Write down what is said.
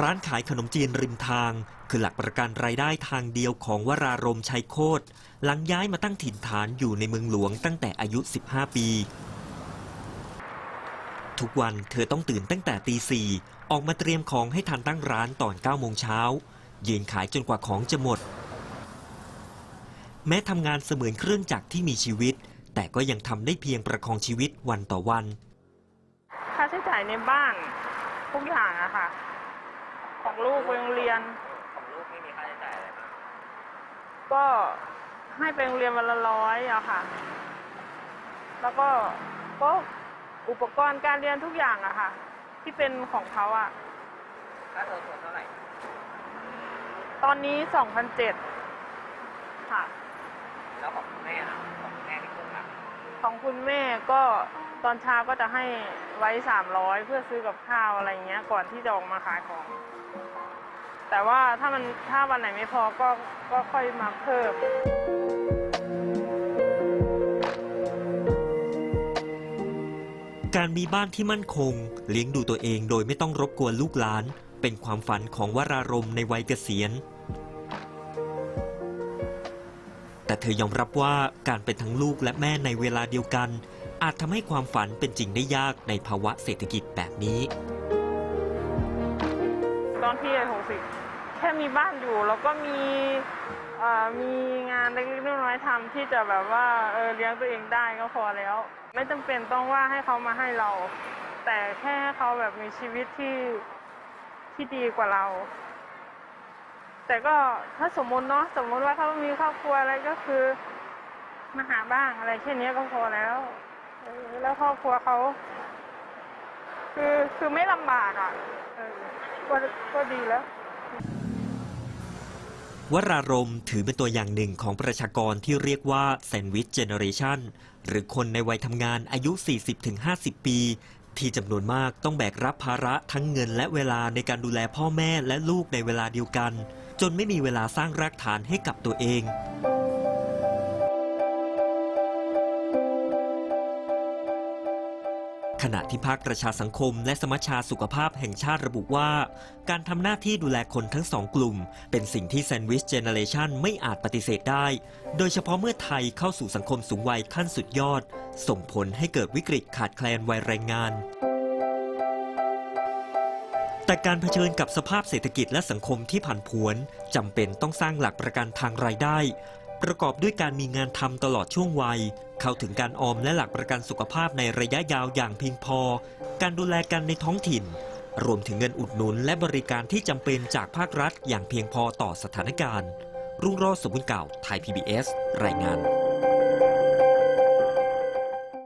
ร้านขายขนมจีนริมทาง คือหลักประกันรายได้ทางเดียวของวรารมชัยโคตรหลังย้ายมาตั้งถิ่นฐานอยู่ในเมืองหลวงตั้งแต่อายุ 15 ปี ทุกวันเธอต้องตื่นตั้งแต่ตีสี่ออกมาเตรียมของให้ทันตั้งร้านตอน9โมงเช้ายืนขายจนกว่าของจะหมด แม้ทำงานเสมือนเครื่องจักรที่มีชีวิต แต่ก็ยังทำได้เพียงประคองชีวิตวันต่อวัน ค่าใช้จ่ายในบ้านทุกอย่างอะค่ะ ของลูกไปโรงเรียน ของลูกไม่มีค่าใช้จ่ายอะไรบ้างก็ให้ไปโรงเรียนวันละร้อยอะค่ะ แล้วก็ก็อุปกรณ์การเรียนทุกอย่างอะค่ะ ที่เป็นของเขาอะค่าเทอมเท่าไหร่ ตอนนี้สองพันเจ็ดค่ะ แล้วของคุณแม่ล่ะของคุณแม่ที่คุณล่ะของคุณแม่ก็ตอนเช้าก็จะให้ไว้สามร้อยเพื่อซื้อกับข้าวอะไรเงี้ย ก่อนที่จะออกมาขายของ แต่ว่าถ้ามันถ้าวันไหนไม่พอก็ก็ค่อยมาเพิ่มการมีบ้านที่มั่นคง เลี้ยงดูตัวเองโดยไม่ต้องรบกวนลูกหลาน เป็นความฝันของวรารมในวัยเกษียณ แต่เธอยอมรับว่าการเป็นทั้งลูกและแม่ในเวลาเดียวกัน อาจทำให้ความฝันเป็นจริงได้ยากในภาวะเศรษฐกิจแบบนี้ อนที่อายุหกสิบแค่มีบ้านอยู่แล้วก็มีมีงานเล็กๆน้อยๆทำที่จะแบบว่าเออเลี้ยงตัวเองได้ก็พอแล้ว ไม่จำเป็นต้องว่าให้เขามาให้เรา แต่แค่ให้เขาแบบมีชีวิตที่ที่ดีกว่าเรา แต่ก็ถ้าสมมติเนาะสมมติว่าเขามีครอบครัวอะไรก็คือมาหาบ้างอะไรแค่นี้ก็พอแล้วแล้วครอบครัวเขา คือคือไม่ลำบากอะเออก็ก็ดีแล้ว วรารมถือเป็นตัวอย่างหนึ่งของประชากรที่เรียกว่าแซนด์วิชเจเนอเรชันหรือคนในวัยทำงานอายุ 40-50 ปี ที่จำนวนมากต้องแบกรับภาระทั้งเงินและเวลาในการดูแลพ่อแม่และลูกในเวลาเดียวกัน จนไม่มีเวลาสร้างรากฐานให้กับตัวเอง ขณะที่ภาคประชาสังคมและสมัชชาสุขภาพแห่งชาติระบุว่า การทำหน้าที่ดูแลคนทั้งสองกลุ่ม เป็นสิ่งที่แซนด์วิชเจเนเรชันไม่อาจปฏิเสธได้ โดยเฉพาะเมื่อไทยเข้าสู่สังคมสูงวัยขั้นสุดยอด ส่งผลให้เกิดวิกฤตขาดแคลนวัยแรงงาน แต่การเผชิญกับสภาพเศรษฐกิจและสังคมที่ผันผวนจำเป็นต้องสร้างหลักประกันทางรายได้ ประกอบด้วยการมีงานทำตลอดช่วงวัย เข้าถึงการออมและหลักประกันสุขภาพในระยะยาวอย่างเพียงพอ การดูแลกันในท้องถิ่น รวมถึงเงินอุดหนุนและบริการที่จำเป็นจากภาครัฐอย่างเพียงพอต่อสถานการณ์ รุ่งโรจน์สมุนเก่า ไทย PBS รายงาน